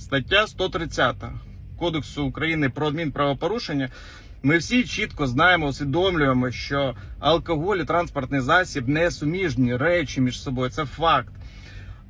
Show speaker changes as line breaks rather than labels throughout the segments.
Стаття 130 Кодексу України про адмінправопорушення. Ми всі чітко знаємо, усвідомлюємо, що алкоголь і транспортний засіб не суміжні речі між собою. Це факт.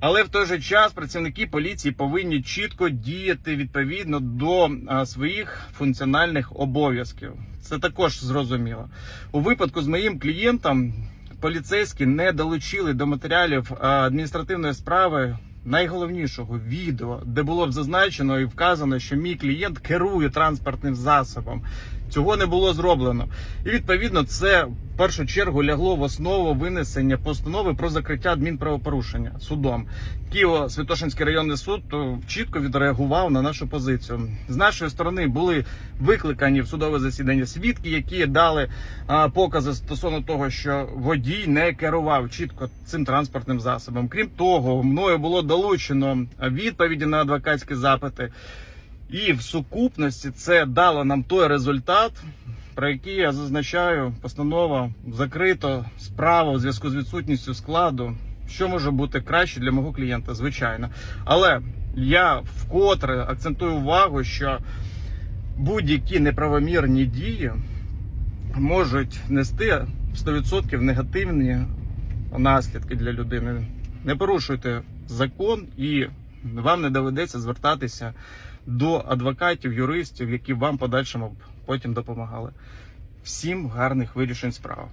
Але в той же час працівники поліції повинні чітко діяти відповідно до своїх функціональних обов'язків. Це також зрозуміло. У випадку з моїм клієнтом поліцейські не долучили до матеріалів адміністративної справи найголовнішого відео, де було б зазначено і вказано, що мій клієнт керує транспортним засобом. Цього не було зроблено. І відповідно це першу чергу лягло в основу винесення постанови про закриття адмінправопорушення судом. Києво-Святошинський районний суд е, чітко відреагував на нашу позицію. З нашої сторони були викликані в судове засідання свідки, які дали а, покази стосовно того, що водій не керував чітко цим транспортним засобом. Крім того, мною було долучено відповіді на адвокатські запити. І в сукупності це дало нам той результат, про який я зазначаю, постанова закрито справа у зв'язку з відсутністю складу. Що може бути краще для мого клієнта, звичайно. Але я вкотре акцентую увагу, що будь-які неправомірні дії можуть нести 100% негативні наслідки для людини. Не порушуйте закон і вам не доведеться звертатися до адвокатів, юристів, які вам подальшому потім допомагали. Всім гарних вирішень справ.